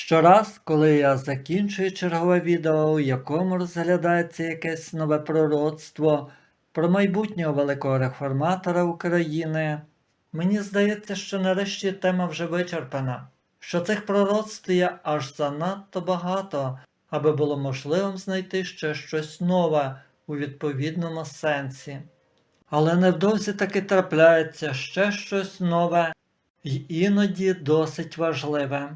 Щораз, коли я закінчую чергове відео, у якому розглядається якесь нове пророцтво про майбутнього великого реформатора України, мені здається, що нарешті тема вже вичерпана, що цих пророцтв є аж занадто багато, аби було можливим знайти ще щось нове у відповідному сенсі. Але невдовзі таки трапляється ще щось нове і іноді досить важливе.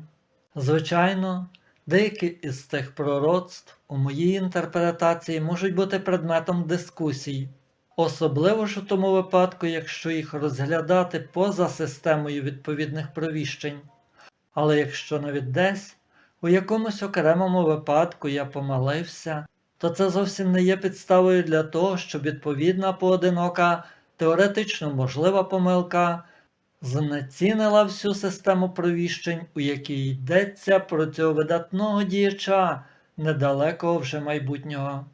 Звичайно, деякі із цих пророцтв у моїй інтерпретації можуть бути предметом дискусій, особливо ж у тому випадку, якщо їх розглядати поза системою відповідних провіщень. Але якщо навіть десь у якомусь окремому випадку я помилився, то це зовсім не є підставою для того, щоб відповідна поодинока теоретично можлива помилка знецінила всю систему провіщень, у якій йдеться про цього видатного діяча недалекого вже майбутнього.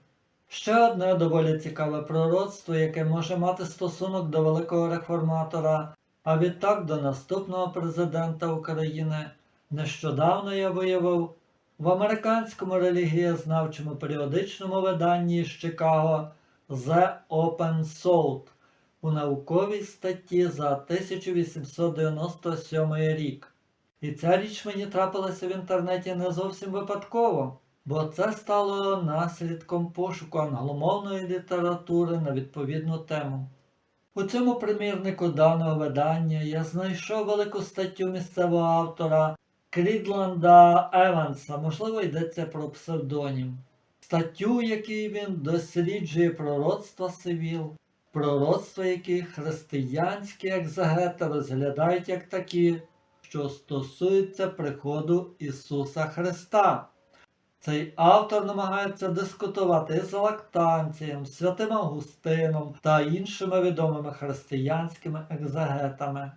Ще одне доволі цікаве пророцтво, яке може мати стосунок до великого реформатора, а відтак до наступного президента України. Нещодавно я виявив в американському релігієзнавчому періодичному виданні з Чикаго The Open Soul у науковій статті за 1897 рік. І ця річ мені трапилася в інтернеті не зовсім випадково, бо це стало наслідком пошуку англомовної літератури на відповідну тему. У цьому примірнику даного видання я знайшов велику статтю місцевого автора Крідланда Еванса, можливо, йдеться про псевдонім. Статтю, в якій він досліджує пророцтва Сивіл, пророцтва, які християнські екзегети розглядають як такі, що стосуються приходу Ісуса Христа. Цей автор намагається дискутувати з лактанцієм, святим Августином та іншими відомими християнськими екзегетами.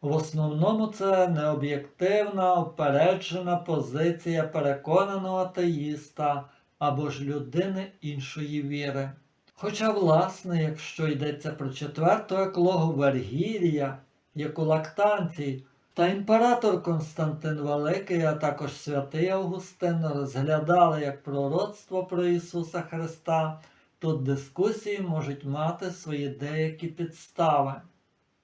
В основному це необ'єктивна, опереджена позиція переконаного атеїста або ж людини іншої віри. Хоча, власне, якщо йдеться про четверту еклогу Вергілія, як у лактанції, та імператор Константин Великий, а також святий Августин розглядали як пророцтво про Ісуса Христа, тут дискусії можуть мати свої деякі підстави.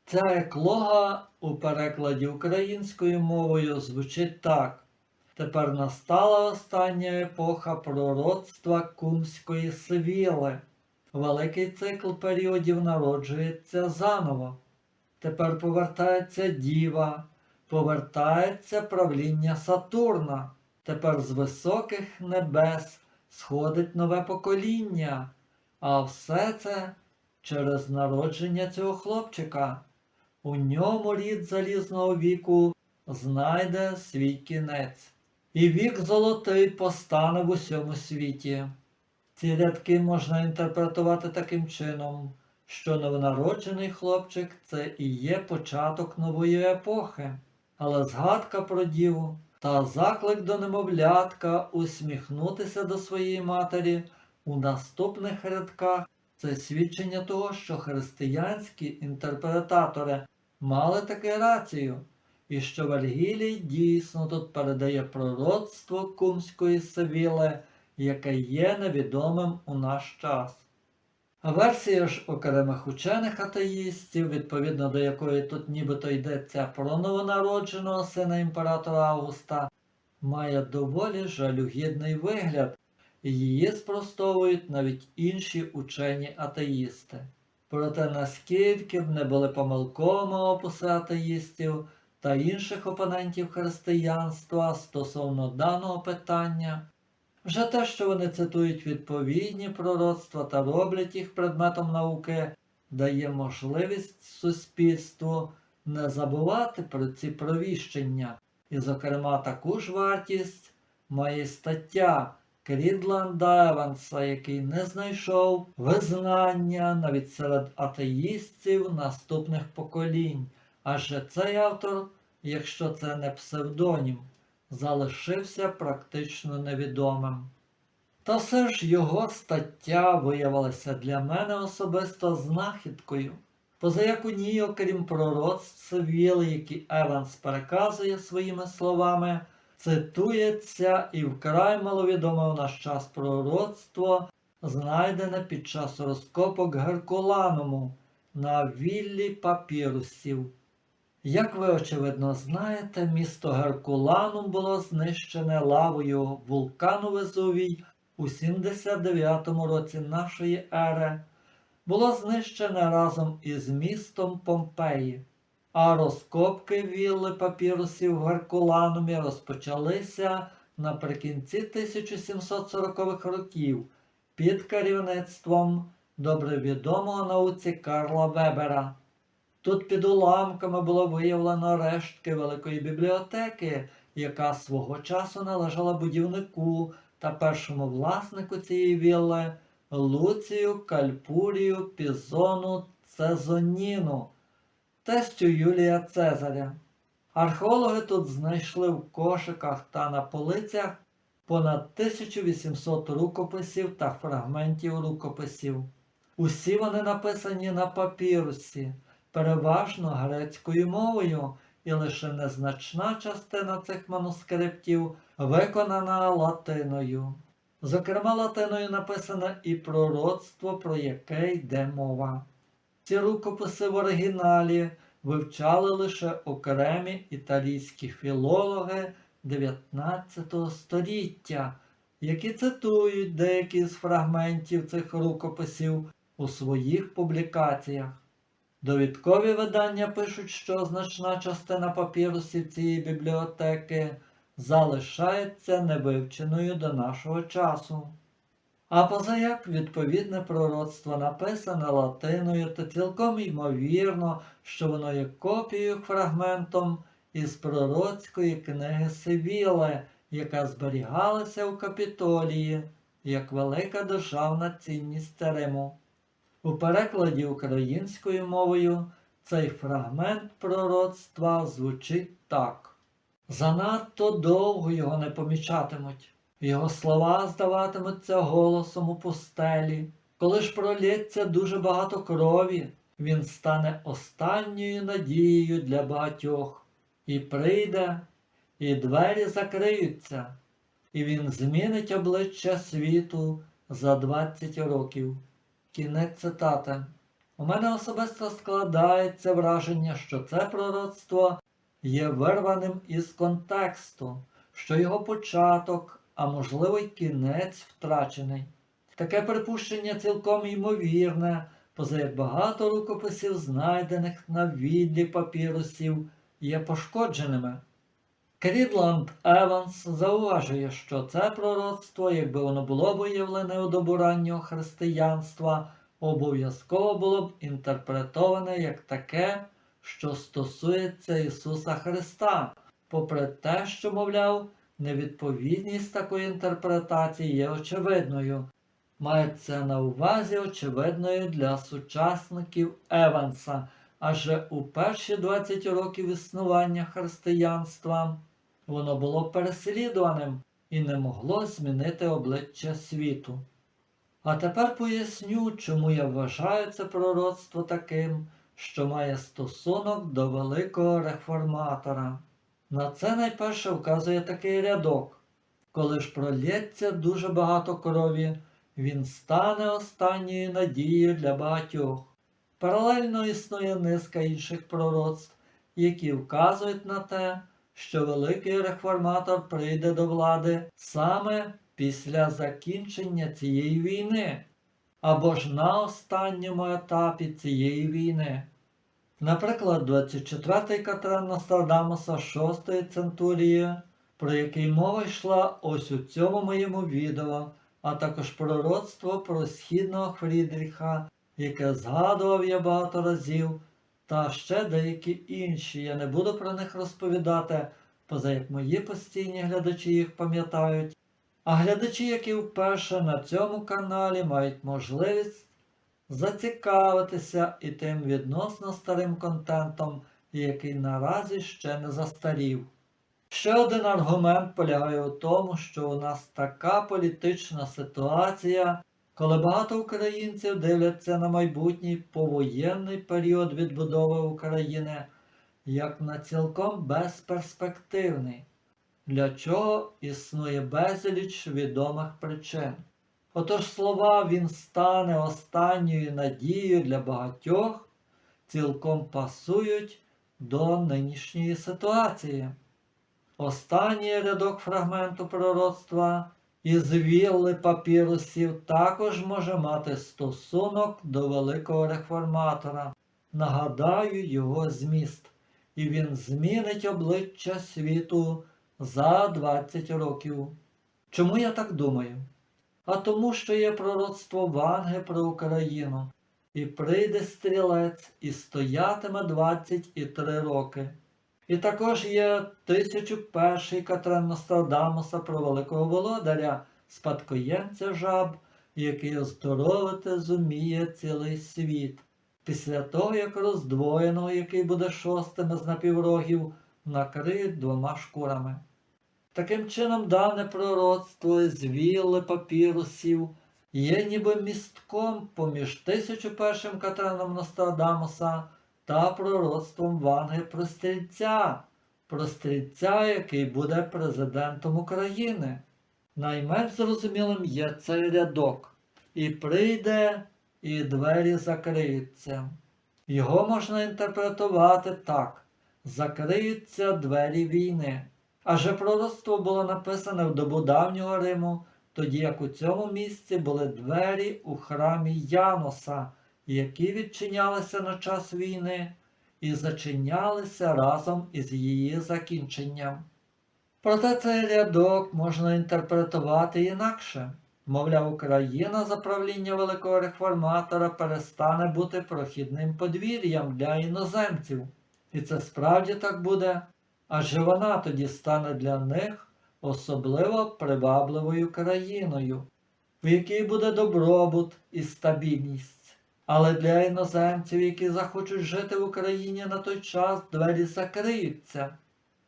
Ця еклога у перекладі українською мовою звучить так. Тепер настала остання епоха пророцтва Кумської Сивіли. Великий цикл періодів народжується заново. Тепер повертається діва, повертається правління Сатурна. Тепер з високих небес сходить нове покоління. А все це через народження цього хлопчика. У ньому рід залізного віку знайде свій кінець. І вік золотий постане в усьому світі. Ці рядки можна інтерпретувати таким чином, що новонароджений хлопчик це і є початок нової епохи, але згадка про діву та заклик до немовлятка усміхнутися до своєї матері у наступних рядках це свідчення того, що християнські інтерпретатори мали таки рацію, і що Вергілій дійсно тут передає пророцтво кумської Севіли, яке є невідомим у наш час. Версія ж окремих учених атеїстів, відповідно до якої тут нібито йдеться про новонародженого сина імператора Августа, має доволі жалюгідний вигляд, і її спростовують навіть інші учені атеїсти. Проте наскільки б не були помилковими описи атеїстів та інших опонентів християнства стосовно даного питання, вже те, що вони цитують відповідні пророцтва та роблять їх предметом науки, дає можливість суспільству не забувати про ці провіщення, і, зокрема, таку ж вартість має стаття Крідланда Еванса, який не знайшов визнання навіть серед атеїстів наступних поколінь. Адже цей автор, якщо це не псевдонім, залишився практично невідомим. Та все ж його стаття виявилася для мене особисто знахідкою. Позаяк у ній, окрім пророцтв Севіли, які Еванс переказує своїми словами, цитується і вкрай маловідоме у наш час пророцтво, знайдене під час розкопок Геркулануму на віллі папірусів. Як ви очевидно знаєте, місто Геркуланум було знищене лавою вулкану Везувій у 79 році нашої ери, було знищене разом із містом Помпеї, а розкопки вілли папірусів в Геркуланумі розпочалися наприкінці 1740-х років під керівництвом добре відомого науці Карла Вебера. Тут під уламками було виявлено рештки великої бібліотеки, яка свого часу належала будівнику та першому власнику цієї вілли Луцію Кальпурію Пізону Цезоніну, тестю Юлія Цезаря. Археологи тут знайшли в кошиках та на полицях понад 1800 рукописів та фрагментів рукописів. Усі вони написані на папірусі, переважно грецькою мовою, і лише незначна частина цих манускриптів виконана латиною. Зокрема, латиною написане і пророцтво, про яке йде мова. Ці рукописи в оригіналі вивчали лише окремі італійські філологи 19 століття, які цитують деякі з фрагментів цих рукописів у своїх публікаціях. Довідкові видання пишуть, що значна частина папірусів цієї бібліотеки залишається невивченою до нашого часу. А позаяк відповідне пророцтво написане латиною, то цілком ймовірно, що воно є копією фрагментом із пророцької книги Сивіле, яка зберігалася у Капітолії як велика державна цінність Риму. У перекладі українською мовою цей фрагмент пророцтва звучить так. Занадто довго його не помічатимуть. Його слова здаватимуться голосом у пустелі. Коли ж пролється дуже багато крові, він стане останньою надією для багатьох. І прийде, і двері закриються, і він змінить обличчя світу за 20 років. Кінець цитати. У мене особисто складається враження, що це пророцтво є вирваним із контексту, що його початок, а можливо й кінець втрачений. Таке припущення цілком ймовірне, поза як багато рукописів, знайдених на відлі папірусів, є пошкодженими. Крідланд Еванс зауважує, що це пророцтво, якби воно було виявлене у добу раннього християнства, обов'язково було б інтерпретоване як таке, що стосується Ісуса Христа, попри те, що, мовляв, невідповідність такої інтерпретації є очевидною. Мається на увазі очевидною для сучасників Еванса, адже у перші 20 років існування християнства воно було переслідуваним і не могло змінити обличчя світу. А тепер поясню, чому я вважаю це пророцтво таким, що має стосунок до великого реформатора. На це найперше вказує такий рядок. Коли ж пролється дуже багато крові, він стане останньою надією для багатьох. Паралельно існує низка інших пророцтв, які вказують на те, що великий реформатор прийде до влади саме після закінчення цієї війни, або ж на останньому етапі цієї війни. Наприклад, 24-й Катран Нострадамуса 6-ї центурії, про який мова йшла ось у цьому моєму відео, а також пророцтво про східного Фрідріха, яке згадував я багато разів, та ще деякі інші. Я не буду про них розповідати, поза як мої постійні глядачі їх пам'ятають. А глядачі, які вперше на цьому каналі мають можливість зацікавитися і тим відносно старим контентом, який наразі ще не застарів. Ще один аргумент полягає у тому, що у нас така політична ситуація, коли багато українців дивляться на майбутній повоєнний період відбудови України як на цілком безперспективний. для чого існує безліч відомих причин. Отож слова він стане останньою надією для багатьох, цілком пасують до нинішньої ситуації. Останній рядок фрагменту пророцтва із вілли папірусів також може мати стосунок до великого реформатора. Нагадаю його зміст, і він змінить обличчя світу за 20 років. Чому я так думаю? А тому, що є пророцтво Ванги про Україну, і прийде стрілець і стоятиме 23 роки. І також є тисячу перший Катрен Нострадамуса про великого володаря, спадкоємця жаб, який оздоровити зуміє цілий світ. Після того, як роздвоєного, який буде шостим з напіврогів, накриють двома шкурами. Таким чином, дане пророцтво з вілли папірусів є ніби містком поміж тисячу першим Катреном Нострадамуса та пророцтвом Ванги про стрільця, про стрільця, який буде президентом України. Найменш зрозумілим є цей рядок. І прийде, і двері закриються. Його можна інтерпретувати так: закриються двері війни. Адже пророцтво було написане в добу давнього Риму, тоді як у цьому місці були двері у храмі Яноса, які відчинялися на час війни і зачинялися разом із її закінченням. Проте цей рядок можна інтерпретувати інакше. Мовляв, Україна за правління великого реформатора перестане бути прохідним подвір'ям для іноземців. І це справді так буде, адже вона тоді стане для них особливо привабливою країною, в якій буде добробут і стабільність. Але для іноземців, які захочуть жити в Україні на той час, двері закриються,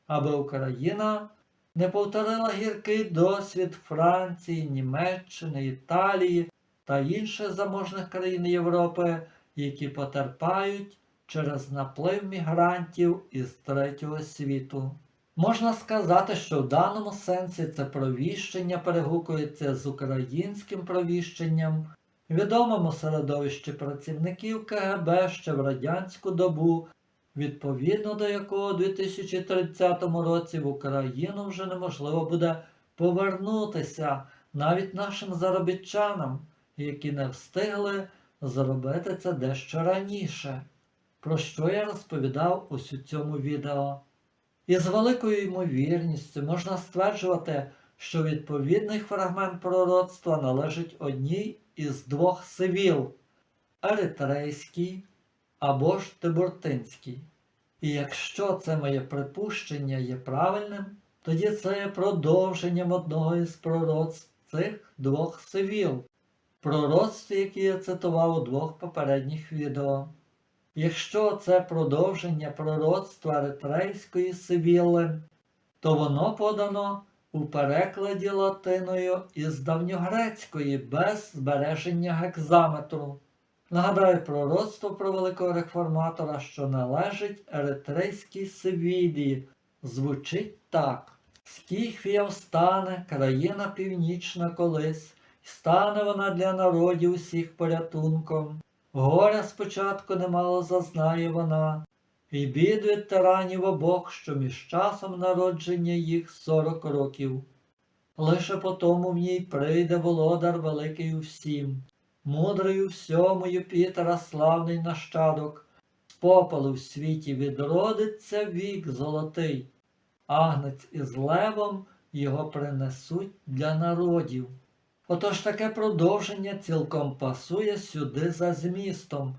аби Україна не повторила гіркий досвід Франції, Німеччини, Італії та інших заможних країн Європи, які потерпають через наплив мігрантів із третього світу. Можна сказати, що в даному сенсі це провіщення перегукується з українським провіщенням, відомому середовищі працівників КГБ ще в радянську добу, відповідно до якого у 2030 році в Україну вже неможливо буде повернутися навіть нашим заробітчанам, які не встигли зробити це дещо раніше, про що я розповідав ось у цьому відео. І з великою ймовірністю можна стверджувати, що відповідний фрагмент пророцтва належить одній із двох сивіл Еритрейський або ж Тибуртинський. І якщо це моє припущення є правильним, тоді це є продовженням одного із пророцтв цих двох сивіл, пророцтв, які я цитував у двох попередніх відео. Якщо це продовження пророцтва Еритрейської сивіли, то воно подано у перекладі латиною із давньогрецької без збереження гекзаметру. Нагадаю пророцтво про великого реформатора, що належить Еритрейській Сивілії. Звучить так. Скіфія встане, країна північна колись, стане вона для народів усіх порятунком. Горя спочатку немало зазнає вона, і бід від тиранів обох, що між часом народження їх сорок років. Лише потому в ній прийде володар великий у всім, мудрий у всьому Юпітера славний нащадок, з попелу в світі відродиться вік золотий, агнець із левом його принесуть для народів. Отож таке продовження цілком пасує сюди за змістом.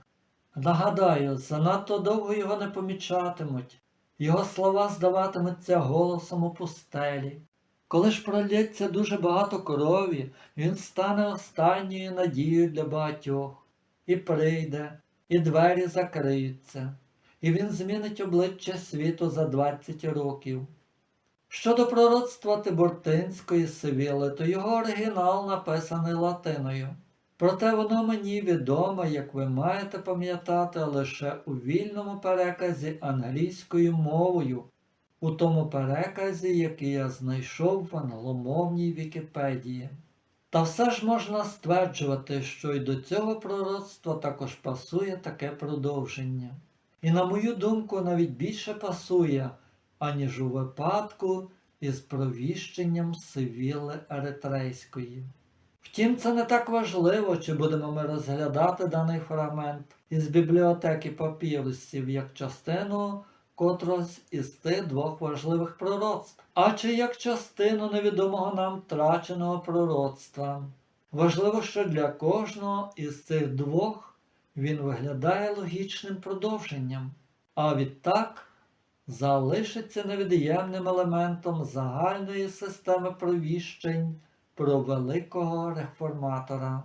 Нагадаю, занадто довго його не помічатимуть, його слова здаватимуться голосом у пустелі. Коли ж пролється дуже багато крові, він стане останньою надією для багатьох, і прийде, і двері закриються, і він змінить обличчя світу за 20 років. Щодо пророцтва Тибуртинської Сивіли, то його оригінал написаний латиною. Проте воно мені відоме, як ви маєте пам'ятати, лише у вільному переказі англійською мовою, у тому переказі, який я знайшов в англомовній Вікіпедії. Та все ж можна стверджувати, що й до цього пророцтва також пасує таке продовження. І, на мою думку, навіть більше пасує, аніж у випадку із провіщенням Сивіли Еритрейської. Втім, це не так важливо, чи будемо ми розглядати даний фрагмент із бібліотеки папірусів як частину котрось із тих двох важливих пророцтв, а чи як частину невідомого нам втраченого пророцтва. Важливо, що для кожного із цих двох він виглядає логічним продовженням, а відтак залишиться невід'ємним елементом загальної системи провіщень про великого реформатора.